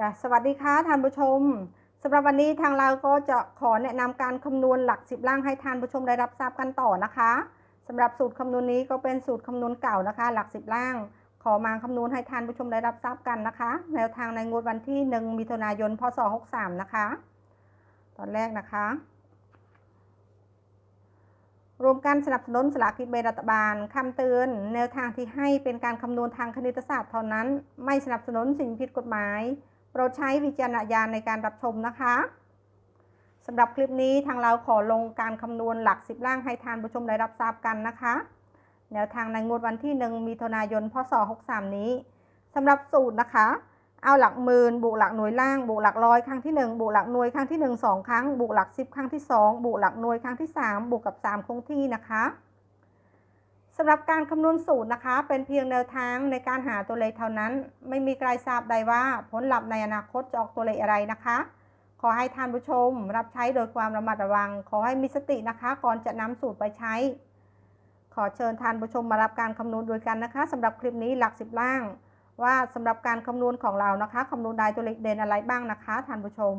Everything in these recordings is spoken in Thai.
จ้ะสวัสดีค่ะท่านผู้ชมสำหรับวันนี้ทางเราก็จะขอแนะนำการคำนวณหลักสิบล่างให้ท่านผู้ชมได้รับทราบกันต่อนะคะสำหรับสูตรคำนวณนี้ก็เป็นสูตรคำนวณเก่านะคะ หลักสิบล่าง ขอมาคำนวณให้ท่านผู้ชมได้รับทราบกันนะคะ แนวทางในงวดวันที่1มิถุนายนพศ63นะคะ ตอนแรกนะคะ รวมการสนับสนุนสลากกินแบ่งรัฐบาลคำเตือน แนวทางที่ให้เป็นการคำนวณทางคณิตศาสตร์เท่านั้น ไม่สนับสนุนสิ่งผิดกฎหมาย โปรดใช้วิจารณญาณในการรับชมนะคะสำหรับคลิปนี้ทางเราขอลงการคำนวณหลักสิบล่างให้ทานผู้ชมได้รับทราบกันนะคะ แนวทางในงวดวันที่ 1มิถุนายนพศ63 นี้สำหรับสูตรนะคะ เอาหลักหมื่นบวกหลักหน่วยล่างบวกหลักร้อยครั้งที่ 1บวกหลักหน่วยครั้งที่ 1 2 ครั้งบวกหลัก 10 ครั้งที่ 2บวกหลักหน่วยครั้งที่ 3บวกกับ 3 คงที่นะคะำหรับการคำนวณสูตรนะคะ เป็นเพียงแนวทางในการหาตัวเลขเท่านั้น ไม่มีใครทราบใดว่าผลลัพธ์ในอนาคตจะออกตัวเลขอะไรนะคะ ขอให้ท่านผู้ชม รับใช้โดยความระมัดระวัง ขอให้มีสตินะคะ ก่อนจะนำสูตรไปใช้ ขอเชิญท่านผู้ชมมารับการคำนวณด้วยกันนะคะสำหรับคลิปนี้หลักสิบล่าง ว่าสำหรับการคำนวณของเรานะคะคำนวณได้ตัวเลขเด่นอะไรบ้างนะคะท่านผู้ชม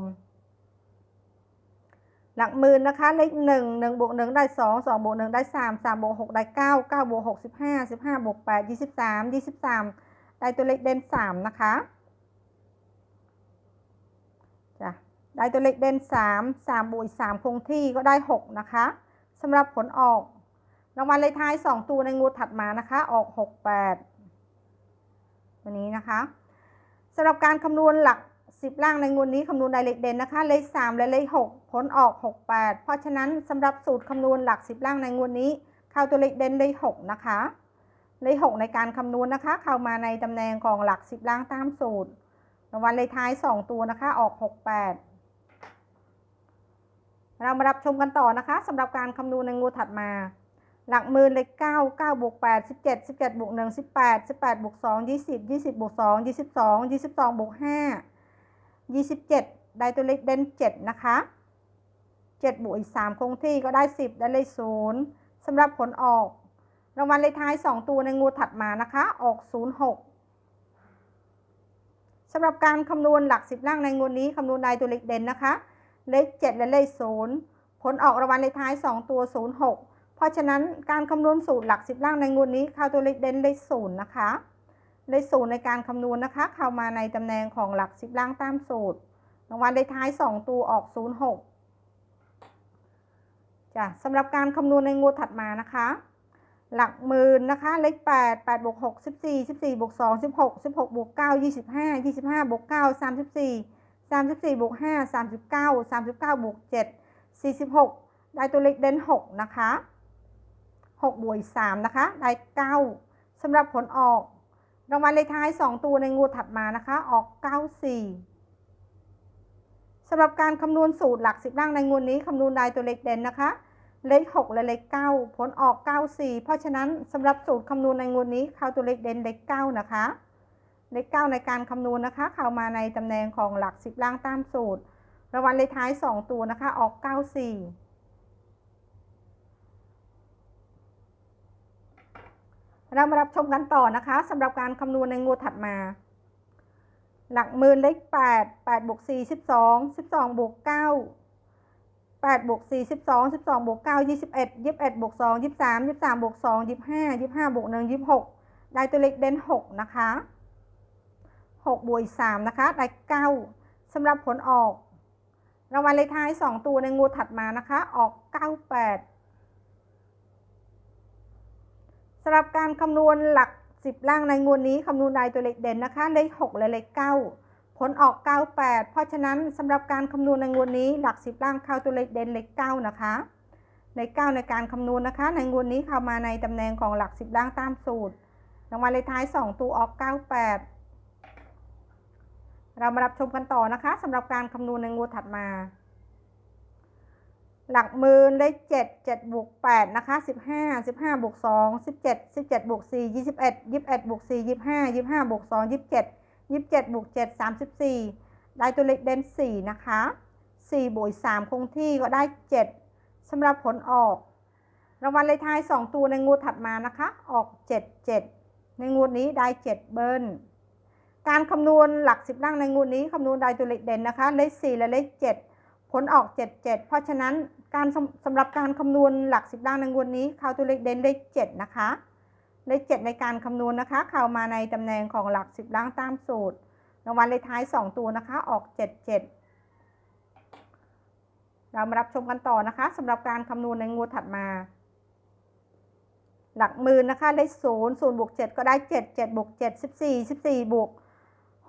หลักหมื่นนะคะ เลขหนึ่งหนึ่งบวกหนึ่งได้สองสองบวกหนึ่งได้สามสามบวกหกได้เก้าเก้าบวกหกสิบห้าสิบห้าบวกแปดยี่สิบสามยี่สิบสามได้ตัวเลขเด่นสามนะคะจ้ะได้ตัวเลขเด่นสามสามบวกสามคงที่ก็ได้หกนะคะสำหรับผลออกรางวัลเลขท้ายสองตัวในงูถัดมานะคะ ออกหกแปดวันนี้นะคะสำหรับการคำนวณหลัก 10 ล่างในงวดนี้คำนวณได้เลขเด่นนะคะ เลข3และเลข6ผลออก 68 เพราะฉะนั้นสำหรับสูตรคำนวณหลัก 10 ล่างในงวดนี้ เข้าตัวเลขเด่นเลข6นะคะ เลข6ในการคำนวณนะคะ เข้ามาในตำแหน่งของหลัก 10 ล่างตามสูตรรางวัลเลขท้าย 2 ตัวนะคะออก 68 เรามารับชมกันต่อนะคะสำหรับการคำนวณในงวดถัดมาหลักหมื่นเลขเก้าเก้าบวกแปดสิบเจ็ดสิบเจ็ดบวกหนึ่งสิบแปดสิบแปดบวกสองยี่สิบยี่สิบบวกสองยี่สิบสองยี่สิบสองบวกห้า ยี่สิบเจ็ดได้ตัวเลขเด่นเจ็ดนะคะเจ็ดบวกอีกสามคงที่ก็ได้สิบได้เลขศูนย์สำหรับผลออก รางวัลเลขท้ายสองตัวในงูถัดมานะคะ ออกศูนย์หกสำหรับการคำนวณหลักสิบล่างในงูนี้คำนวณได้ตัวเลขเด่นนะคะ เลขเจ็ดและเลขศูนย์ผลออกรางวัลเลขท้ายสองตัวศูนย์หกเพราะฉะนั้นการคำนวณสูตรหลักสิบล่างในงวดนี้เข้าตัวเลขเด่นเลขศูนย์นะคะ เลขศูนย์ในการคำนวณนะคะ เข้ามาในตำแหน่งของหลักสิบล่างตามสูตรรางวัลเลขท้ายสองตัวออกศูนย์หกจ้ะสำหรับการคำนวณในงวดถัดมานะคะ หลักหมื่นนะคะ เลขแปดแปดบวกหกสิบสี่สิบสี่บวกสองสิบหกสิบหกบวกเก้ายี่สิบห้ายี่สิบห้าบวกเก้าสามสิบสี่สามสิบสี่บวกห้าสามสิบเก้าสามสิบเก้าบวกเจ็ดสี่สิบหกได้ตัวเลขเด่นหกนะคะหกบวกสามนะคะ ได้เก้าสำหรับผลออก รางวัลเลขท้าย 2 ตัวในงวดถัดมานะคะ ออก 94สำหรับการคำนวณสูตรหลักสิบล่างในงวดนี้คำนวณรายตัวเลขเด่นนะคะ เลข 6 และเลข 9 ผลออก 94 เพราะฉะนั้นสำหรับสูตรคำนวณในงวดนี้ข่าวตัวเลขเด่นเลข 9 นะคะ เลข 9 ในการคำนวณนะคะ เข้ามาในตำแหน่งของหลักสิบล่างตามสูตรรางวัลเลขท้าย 2 ตัวนะคะ ออก 94 เรามารับชมกันต่อนะคะสำหรับการคำนวณในงวดถัดมา หลักหมื่นเลขแปดแปดบวกสี่สิบสองสิบสองบวกเก้าแปดบวกสี่สิบสองสิบสองบวกเก้ายี่สิบเอ็ดยี่สิบเอ็ดบวกสองยี่สิบสามยี่สิบสามบวกสองยี่สิบห้ายี่สิบห้าบวกหนึ่งยี่สิบหกได้ตัวเลขเด่นหกนะคะหกบวกสามนะคะ ได้เก้าสำหรับผลออกรางวัลเลขท้ายสองตัวในงวดถัดมานะคะ ออกเก้าแปด สำหรับการคำนวณหลัก 10 ล่างในงวดนี้คำนวณได้ตัวเลขเด่นนะคะเลข6และเลข9 ผลออก 98 เพราะฉะนั้นสำหรับการคำนวณในงวดนี้หลัก 10 ล่างเข้าตัวเลขเด่นเลข9นะคะเลข9ในการคำนวณนะคะ ในงวดนี้เข้ามาในตำแหน่งของหลัก 10 ล่างตามสูตรรางวัลเลขท้าย 2 ตัวออก 98 เรามารับชมกันต่อนะคะสำหรับการคำนวณในงวดถัดมา หลักหมื่นเลขเจ็ดเจ็ดบวกแปดนะคะสิบห้าสิบห้าบวกสองสิบเจ็ดสิบเจ็ดบวกสี่ยี่สิบเอ็ดยี่สิบเอ็ดบวกสี่ยี่สิบห้ายี่สิบห้าบวกสองยี่สิบเจ็ดยี่สิบเจ็ดบวกเจ็ดสามสิบสี่ได้ตัวเลขเด่นสี่นะคะสี่บวกสามคงที่ก็ได้เจ็ดสำหรับผลออก รางวัลเลขท้ายสองตัวในงวดถัดมานะคะ ออกเจ็ดเจ็ดในงวดนี้ได้เจ็ดเบิ้ลการคำนวณหลักสิบล่างในงวดนี้คำนวณได้ตัวเลขเด่นนะคะ เลข4และเลข7ผลออก77เพราะฉะนั้น การสำหรับการคำนวณหลักสิบด้านในงวดนี้ข่าวตัวเลขเด่นได้ดนะคะได้ดในการคำนวณนะคะข่าวมาในตำแหน่งของหลักสิบล่างตามสูตรรางวัลเลขท้ายสองตัวนะคะออกเจ็ดเจ็ดเรามารับชมกันต่อนะคะสำหรับการคำนวณในงวดถัดมา หลักหมื่นนะคะได้ย์บวกเจ็ดก็ได้เจ็ดเจ็ดบวกเจ็ดสิบสี่สิบสี่บวก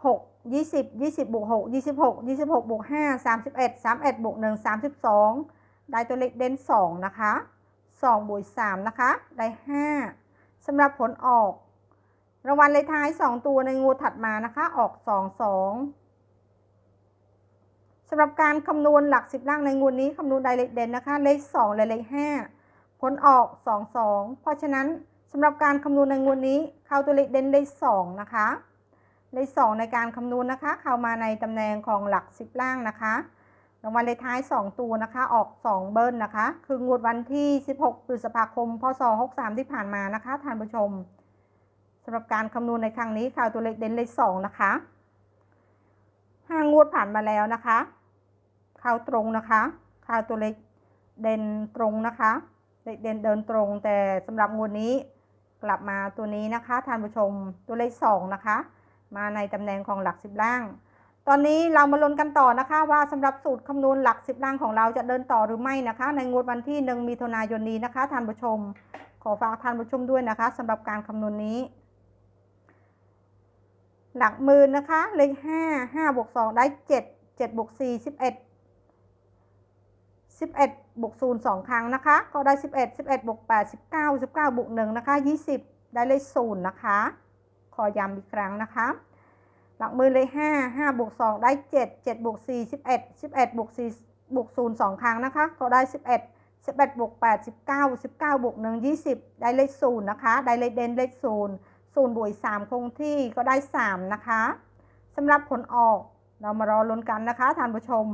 หกยี่สิบยี่สิบบวกหกยี่สิบหกยี่สิบหกบวกห้าสามสิบเอ็ดสามเอ็ดบวกหนึ่งสามสิบสอง ได้ตัวเลขเด่นสองนะคะสองบวกสามนะคะ ได้ห้าสำหรับผลออก รางวัลเลขท้ายสองตัวในงูถัดมานะคะ ออกสองสองสำหรับการคำนวณหลักสิบล่างในงูนี้คำนวณได้เลขเด่นนะคะ เลขสองและเลขห้าผลออก 2 2 เพราะฉะนั้นสำหรับการคำนวณในงวดนี้ เข้าตัวเลขเด่นเลข2นะคะ เลข2ในการคำนวณนะคะ เข้ามาในตำแหน่งของหลัก 10 ล่างนะคะ รางวัลเลขท้าย 2 ตัวนะคะ ออก 2 เบิ้ลนะคะ คืองวดวันที่ 16พฤษภาคม พศ 63 ที่ผ่านมานะคะท่านผู้ชมสำหรับการคำนวณในครั้งนี้เข้าตัวเลขเด่นเลข2นะคะห้างวดผ่านมาแล้วนะคะเข้าตรงนะคะเข้าตัวเลขเด่นตรงนะคะเลขเด่นเดินตรง แต่สำหรับงวดนี้กลับมาตัวนี้นะคะท่านผู้ชมตัวเลข2นะคะ มาในตำแหน่งของหลัก10ล่าง ตอนนี้เรามาลุ้นกันต่อนะคะ ว่าสำหรับสูตรคำนวณหลัก10ล่างของเราจะเดินต่อหรือไม่นะคะ ในงวดวันที่1มิถุนายนนี้นะคะท่านผู้ชม ขอฝากท่านผู้ชมด้วยนะคะสำหรับการคำนวณนี้ หลักหมื่นนะคะเลข5 5บวก2ได้7 7บวก4 11 11บเอ็ดสิบเอ็ดบวก0 2ครั้งนะคะ ก็ได้11 11บเอ็ดบวก8 19 19บเก้าสิบเก้าบวก1นะคะ20ได้เลข0นะคะ ขอย้ำอีกครั้งนะคะ หลักมือเลย5 5บวก2ได้7 7บวก4 11 11บวก4บวก0 2ครั้งนะคะ ก็ได้11 11บวก8 19 19บวก1 20ได้เลข0นะคะ ได้เลขเด่นเลข0 0บวก3คงที่ก็ได้3นะคะสำหรับผลออกเรามารอลุ้นกันนะคะท่านผู้ชม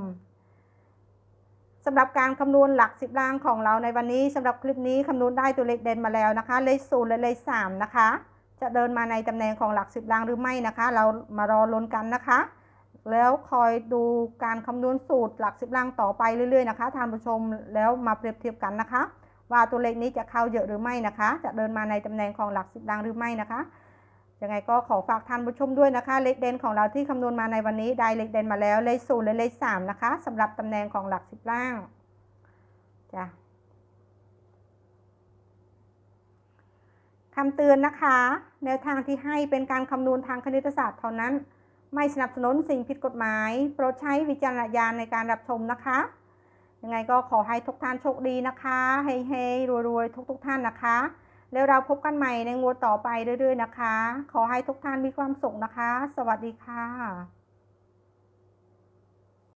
สำหรับการคำนวณหลักสิบล่างของเราในวันนี้สำหรับคลิปนี้คำนวณได้ตัวเลขเด่นมาแล้วนะคะ เลขศูนย์และเลขสามนะคะ จะเดินมาในตำแหน่งของหลักสิบล่างหรือไม่นะคะ เรามารอลุ้นกันนะคะ แล้วคอยดูการคำนวณสูตรหลักสิบล่างต่อไปเรื่อยๆนะคะท่านผู้ชมแล้วมาเปรียบเทียบกันนะคะ ว่าตัวเลขนี้จะเข้าเยอะหรือไม่นะคะ จะเดินมาในตำแหน่งของหลักสิบล่างหรือไม่นะคะยังไงก็ขอฝากท่านผู้ชมด้วยนะคะ เลขเด่นของเราที่คำนวณมาในวันนี้ได้เลขเด่นมาแล้วเลขศูนย์และเลขสามนะคะสำหรับตำแหน่งของหลักสิบล่างจ้ะ คำเตือนนะคะ แนวทางที่ให้เป็นการคำนวณทางคณิตศาสตร์เท่านั้น ไม่สนับสนุนสิ่งผิดกฎหมาย โปรดใช้วิจารณญาณในการรับชมนะคะ ยังไงก็ขอให้ทุกท่านโชคดีนะคะเฮ้ๆรวยๆ ทุกๆท่านนะคะ แล้วเราพบกันใหม่ในงวดต่อไปเรื่อยๆนะคะ ขอให้ทุกท่านมีความสุขนะคะ สวัสดีค่ะ